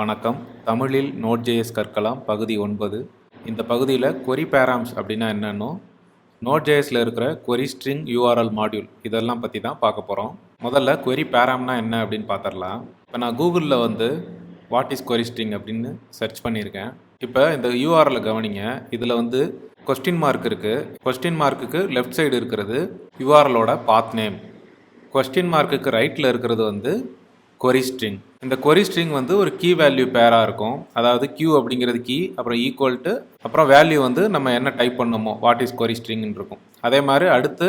வணக்கம். தமிழில் note JS கற்கலாம் பகுதி ஒன்பது. இந்த பகுதியில் கொரி பேராம்ஸ் அப்படின்னா என்னென்னோ நோட் ஜேஎஸில் இருக்கிற கொரி ஸ்ட்ரிங் யூஆர்எல் மாடியூல் இதெல்லாம் பற்றி தான் பார்க்க போகிறோம் முதல்ல கொரி பேராம்னா என்ன அப்படின்னு பார்த்துடலாம். இப்போ நான் கூகுளில் வந்து வாட் இஸ் கொரி ஸ்ட்ரிங் அப்படின்னு சர்ச் பண்ணியிருக்கேன். இப்போ இந்த யூஆர்எல் கவனிங்க. இதில் வந்து கொஸ்டின் மார்க் இருக்குது கொஸ்டின் மார்க்குக்கு லெஃப்ட் சைடு இருக்கிறது யூஆர்எலோட பாத் நேம் கொஸ்டின் மார்க்குக்கு ரைட்டில் இருக்கிறது வந்து கொரி ஸ்ட்ரிங் இந்த கொரி ஸ்ட்ரிங் வந்து ஒரு கீ வேல்யூ பேராக இருக்கும். அதாவது கியூ அப்படிங்கிறது கீ அப்புறம் ஈக்குவல் டு அப்புறம் வேல்யூ வந்து நம்ம என்ன டைப் பண்ணணுமோ வாட் இஸ் கொரி ஸ்ட்ரிங்னு இருக்கும். அதே மாதிரி அடுத்து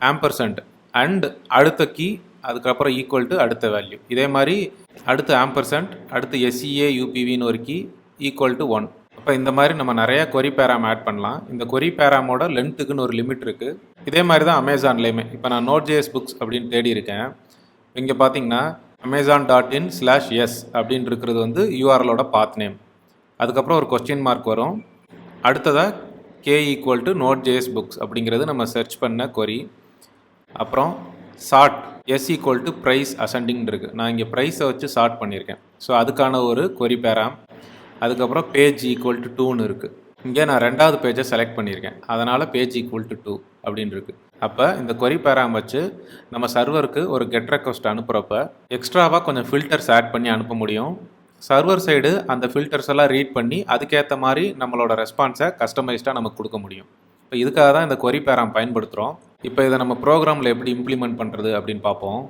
ஆம்பர்சன்ட் அண்ட் அடுத்த கீ அதுக்கப்புறம் ஈக்குவல் டு அடுத்த வேல்யூ இதே மாதிரி அடுத்து ஆம்பர்சன்ட் அடுத்து எஸ்இஏ யூபிவின்னு ஒரு கீ ஈக்குவல் டு ஒன் அப்போ இந்த மாதிரி நம்ம நிறைய கொரி பேராம் ஆட் பண்ணலாம். இந்த கொரி பேராமோட லென்த்துக்குன்னு ஒரு லிமிட் இருக்குது இதே மாதிரி தான் அமேசான்லேயுமே இப்போ நான் நோட் ஜேஎஸ் புக்ஸ் அப்படின்னு தேடி இருக்கேன் இங்கே பார்த்தீங்கன்னா Amazon dot in slash S அப்படின்னு இருக்கிறது வந்து யூஆர்எலோட பாத் நேம் அதுக்கப்புறம் ஒரு கொஸ்டின் மார்க் வரும். அடுத்ததாக K equal to node JS books அப்படிங்கிறது நம்ம சர்ச் பண்ண கொரி அப்புறம் sort S equal to price ascending இருக்குது நான் இங்கே ப்ரைஸை வச்சு சார்ட் பண்ணியிருக்கேன். ஸோ அதுக்கான ஒரு கொரி பேராம். அதுக்கப்புறம் பேஜ் ஈக்குவல் டு டூன்னு இருக்குது இங்கே நான் ரெண்டாவது பேஜை செலக்ட் பண்ணியிருக்கேன். அதனால் பேஜ் ஈக்குவல் டு டூ அப்படின்னு இருக்குது அப்போ இந்த கொரி பேராம் வச்சு நம்ம சர்வருக்கு ஒரு கெட் ரெக்வஸ்ட் அனுப்புகிறப்ப எக்ஸ்ட்ராவாக கொஞ்சம் ஃபில்டர்ஸ் ஆட் பண்ணி அனுப்ப முடியும். சர்வர் சைடு அந்த ஃபில்டர்ஸ் எல்லாம் ரீட் பண்ணி அதுக்கேற்ற மாதிரி நம்மளோட ரெஸ்பான்ஸை கஸ்டமைஸ்டாக நமக்கு கொடுக்க முடியும். இப்போ இதுக்காக தான் இந்த கொரி பேராம் பயன்படுத்துகிறோம் இப்போ இதை நம்ம ப்ரோக்ராமில் எப்படி இம்ப்ளிமெண்ட் பண்ணுறது அப்படின்னு பார்ப்போம்.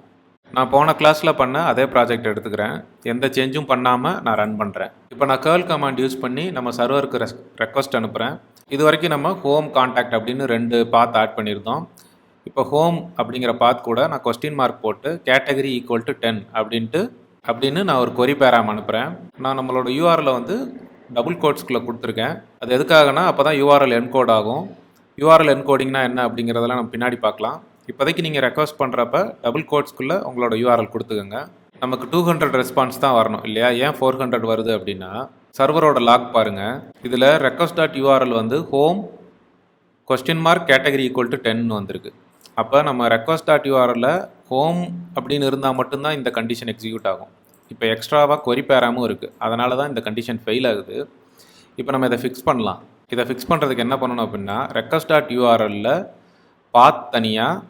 நான் போன கிளாஸில் பண்ண அதே ப்ராஜெக்ட் எடுத்துக்கிறேன். எந்த சேஞ்சும் பண்ணாமல் நான் ரன் பண்ணுறேன் இப்போ நான் கேர்ள் கமாண்ட் யூஸ் பண்ணி நம்ம சர்வருக்கு ரெஸ் ரெக்வஸ்ட் அனுப்புகிறேன் இது வரைக்கும் நம்ம ஹோம் காண்டாக்ட் அப்படின்னு ரெண்டு பாத் ஆட் பண்ணியிருந்தோம். இப்போ ஹோம் அப்படிங்கிற பாத் கூட நான் கொஸ்டின் மார்க் போட்டு கேட்டகரி ஈக்குவல் டு டென் அப்படின்ட்டு அப்படின்னு நான் ஒரு கொரி பேராம் அனுப்புகிறேன் நான் நம்மளோட யூஆரில் வந்து டபுள் கோட்ஸ்குள்ளே கொடுத்துருக்கேன். அது எதுக்காகனா அப்போ தான் யூஆர்எல் என்கோட் ஆகும். யூஆர்எல் என்கோடிங்னா என்ன அப்படிங்கிறதெல்லாம் நம்ம பின்னாடி பார்க்கலாம். இப்போதைக்கு நீங்கள் ரெக்வஸ்ட் பண்ணுறப்ப டபுள் கோட்ஸ்குள்ளே உங்களோட யூஆர்எல் கொடுத்துக்கோங்க. நமக்கு டூ ஹண்ட்ரட் ரெஸ்பான்ஸ் தான் வரணும் இல்லையா? ஏன் ஃபோர் ஹண்ட்ரட் வருது அப்படின்னா சர்வரோட லாக் பாருங்கள் இதில் ரெக்வஸ்ட் டாட் யூஆர்எல் வந்து home question mark category equal to ten வந்திருக்கு. அப்போ நம்ம ரெக்வஸ்ட் டாட் யூஆரில் ஹோம் அப்படின்னு இருந்தால் மட்டும்தான் இந்த கண்டிஷன் எக்ஸிக்யூட் ஆகும். இப்போ எக்ஸ்ட்ராவாக கொரி பேராமும் இருக்குது அதனால தான் இந்த கண்டிஷன் ஃபெயில் ஆகுது. இப்போ நம்ம இதை ஃபிக்ஸ் பண்ணலாம். இதை ஃபிக்ஸ் பண்ணுறதுக்கு என்ன பண்ணணும் அப்படின்னா ரெக்வஸ்ட் டாட் யூஆர்எல்ல பாத் தனியாக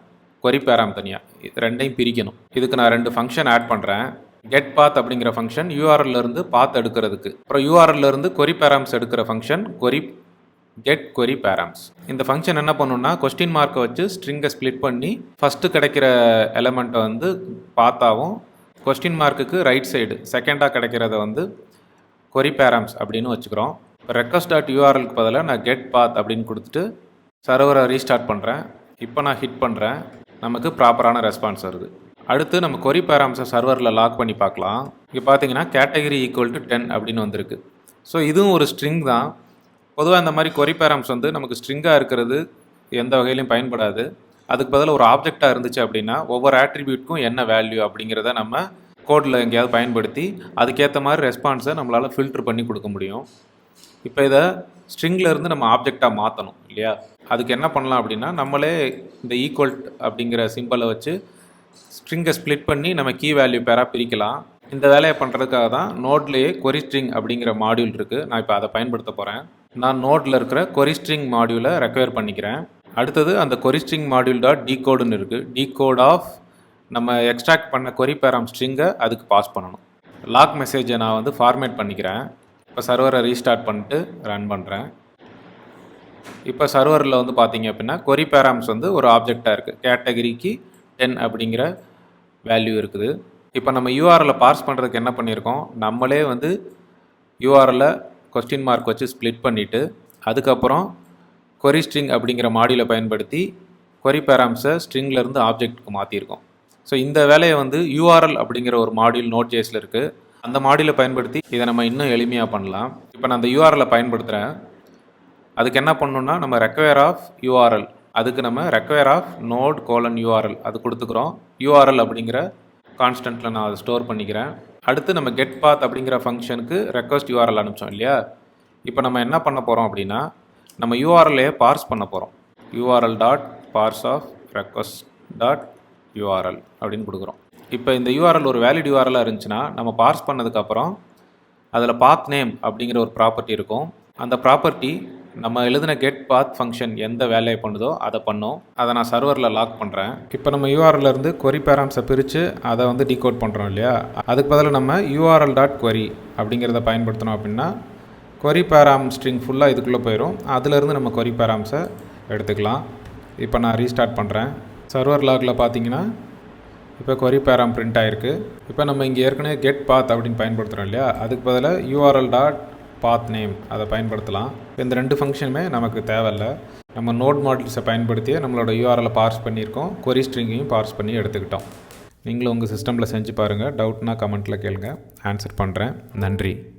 கொரி பேராம் தனியாக ரெண்டையும் பிரிக்கணும். இதுக்கு நான் ரெண்டு ஃபங்க்ஷன் ஆட் பண்ணுறேன் கெட் பாத் அப்படிங்கிற ஃபங்க்ஷன் யூஆர்எல்ல இருந்து பாத் எடுக்கிறதுக்கு. அப்புறம் யூஆர்எல்ல இருந்து கொரி பேராம்ஸ் எடுக்கிற ஃபங்க்ஷன் கொரி கெட் கொரி பேராம்ஸ் இந்த ஃபங்க்ஷன் என்ன பண்ணுன்னா கொஸ்டின் மார்க்கை வச்சு ஸ்ட்ரிங்கை ஸ்ப்ளிட் பண்ணி ஃபஸ்ட்டு கிடைக்கிற எலமெண்ட்டை வந்து பார்த்தாவும் கொஸ்டின் மார்க்குக்கு ரைட் சைடு செகண்டாக கிடைக்கிறத வந்து கொரி பேராம்ஸ் அப்படின்னு வச்சுக்கிறோம். இப்போ ரெக்வஸ்ட் டாட் யூஆர்எலுக்கு பதிலாக நான் கெட் பாத் அப்படின்னு கொடுத்துட்டு சர்வரை ரீஸ்டார்ட் பண்ணுறேன் இப்போ நான் ஹிட் பண்ணுறேன் நமக்கு ப்ராப்பரான ரெஸ்பான்ஸ் வருது. அடுத்து நம்ம கொரி பேராம்ஸை சர்வரில் லாக் பண்ணி பார்க்கலாம். இங்கே பார்த்தீங்கன்னா கேட்டகரி ஈக்குவல் டு டென் அப்படின்னு வந்திருக்கு. ஸோ இதுவும் ஒரு ஸ்ட்ரிங் தான். பொதுவாக இந்த மாதிரி கொரி பேராம்ஸ் வந்து நமக்கு ஸ்ட்ரிங்காக இருக்கிறது எந்த வகையிலையும் பயன்படாது. அதுக்கு பதிலாக ஒரு ஆப்ஜெக்டாக இருந்துச்சு அப்படின்னா ஒவ்வொரு ஆட்ரிபியூட்க்கும் என்ன வேல்யூ அப்படிங்கிறத நம்ம கோடில் எங்கேயாவது பயன்படுத்தி அதுக்கேற்ற மாதிரி ரெஸ்பான்ஸை நம்மளால் ஃபில்ட்ரு பண்ணி கொடுக்க முடியும். இப்போ இதை ஸ்ட்ரிங்கில் இருந்து நம்ம ஆப்ஜெக்டாக மாற்றணும் இல்லையா? அதுக்கு என்ன பண்ணலாம் அப்படின்னா நம்மளே இந்த ஈக்குவல் அப்படிங்கிற சிம்பிளை வச்சு ஸ்ட்ரிங்கை ஸ்ப்ளிட் பண்ணி நம்ம கீ வேல்யூ பேராக பிரிக்கலாம். இந்த வேலையை பண்ணுறதுக்காக தான் நோட்லேயே கொரி ஸ்ட்ரிங் அப்படிங்கிற மாடியூல் இருக்குது நான் இப்போ அதை பயன்படுத்த போகிறேன் நான் நோட்டில் இருக்கிற கொரி ஸ்ட்ரிங் மாடியூலை ரெக்கவர் பண்ணிக்கிறேன். அடுத்தது அந்த query string module dot T கோடுன்னு இருக்குது டீ கோட் ஆஃப் நம்ம எக்ஸ்ட்ராக்ட் பண்ண கொரி பேராம் ஸ்ட்ரிங்கை அதுக்கு பாஸ் பண்ணணும். லாக் மெசேஜை நான் வந்து ஃபார்மேட் பண்ணிக்கிறேன். இப்போ சர்வரை ரீஸ்டார்ட் பண்ணிட்டு ரன் பண்ணுறேன் இப்போ சர்வரில் வந்து பார்த்தீங்க அப்படின்னா கொரி பேராம்ஸ் வந்து ஒரு ஆப்ஜெக்டாக இருக்குது கேட்டகரிக்கு டென் அப்படிங்கிற வேல்யூ இருக்குது. இப்போ நம்ம யூஆரில் பார்ஸ் பண்ணுறதுக்கு என்ன பண்ணியிருக்கோம்? நம்மளே வந்து யூஆரில் கொஸ்டின் மார்க் வச்சு ஸ்ப்ளிட் பண்ணிவிட்டு அதுக்கப்புறம் கொரி ஸ்ட்ரிங் அப்படிங்கிற மாடியில் பயன்படுத்தி கொரி பேராம்ஸை ஸ்ட்ரிங்லேருந்து ஆப்ஜெக்ட்டுக்கு மாற்றிருக்கோம் ஸோ இந்த வேலையை வந்து யூஆர்எல் அப்படிங்கிற ஒரு மாடியூல் நோட் ஜேஸில் இருக்குது அந்த மாடியில் பயன்படுத்தி இதை நம்ம இன்னும் எளிமையாக பண்ணலாம். இப்போ நான் அந்த யூஆரில் பயன்படுத்துகிறேன் அதுக்கு என்ன பண்ணணும்னா நம்ம ரெக்வயர் ஆஃப் யூஆர்எல் அதுக்கு நம்ம require of node colon URL அது கொடுத்துக்குறோம். யூஆர்எல் அப்படிங்கிற கான்ஸ்டன்ட்டில் நான் அதை ஸ்டோர் பண்ணிக்கிறேன். அடுத்து நம்ம கெட் பாத் அப்படிங்கிற ஃபங்க்ஷனுக்கு ரெக்வஸ்ட் யூஆர்எல் அனுப்பிச்சோம் இல்லையா? இப்போ நம்ம என்ன பண்ண போகிறோம் அப்படின்னா நம்ம யூஆர்எல்லே பார்ஸ் பண்ண போகிறோம் URL dot parse of request dot URL அப்படின்னு கொடுக்குறோம். இப்போ இந்த யூஆர்எல் ஒரு வேலிட் யூஆர்எலாக இருந்துச்சுன்னா நம்ம பார்ஸ் பண்ணதுக்கப்புறம் அதில் பாத் நேம் அப்படிங்கிற ஒரு ப்ராப்பர்ட்டி இருக்கும். அந்த ப்ராப்பர்ட்டி நம்ம எழுதின கெட் பாத் ஃபங்க்ஷன் எந்த வேலையை பண்ணுதோ அதை பண்ணும். அதை நான் சர்வரில் லாக் பண்ணுறேன் இப்போ நம்ம யூஆர்எல்லேருந்து இருந்து கொரி பேராம்ஸை பிரித்து அதை வந்து டீகோட் பண்ணுறோம் இல்லையா? அதுக்கு பதிலாக நம்ம யூஆர்எல் டாட் கொரி அப்படிங்கிறத பயன்படுத்தினோம் அப்படின்னா கொரி பேராம் ஸ்ட்ரிங் ஃபுல்லாக இதுக்குள்ளே போயிடும் அதுலேருந்து நம்ம கொரி பேராம்ஸை எடுத்துக்கலாம். இப்போ நான் ரீஸ்டார்ட் பண்ணுறேன் சர்வர் லாகில் பார்த்தீங்கன்னா இப்போ கொரி பேராம் பிரிண்ட் ஆயிருக்கு. இப்போ நம்ம இங்கே ஏற்கனவே கெட் பாத் அப்படின்னு பயன்படுத்துகிறோம் இல்லையா? அதுக்கு பதிலாக யூஆர்எல் டாட் பாத் நேம் அதை பயன்படுத்தலாம். இந்த ரெண்டு ஃபங்க்ஷனுமே நமக்கு தேவையில்ல. நம்ம நோட் மாடல்ஸை பயன்படுத்தியே நம்மளோட யூஆர்எலை பார்ஸ் பண்ணியிருக்கோம். கொரி ஸ்ட்ரிங்கையும் பார்ஸ் பண்ணி எடுத்துக்கிட்டோம். நீங்களும் உங்கள் சிஸ்டமில் செஞ்சு பாருங்கள் டவுட்னா கமெண்ட்டில் கேளுங்க. ஆன்சர் பண்ணுறேன் நன்றி.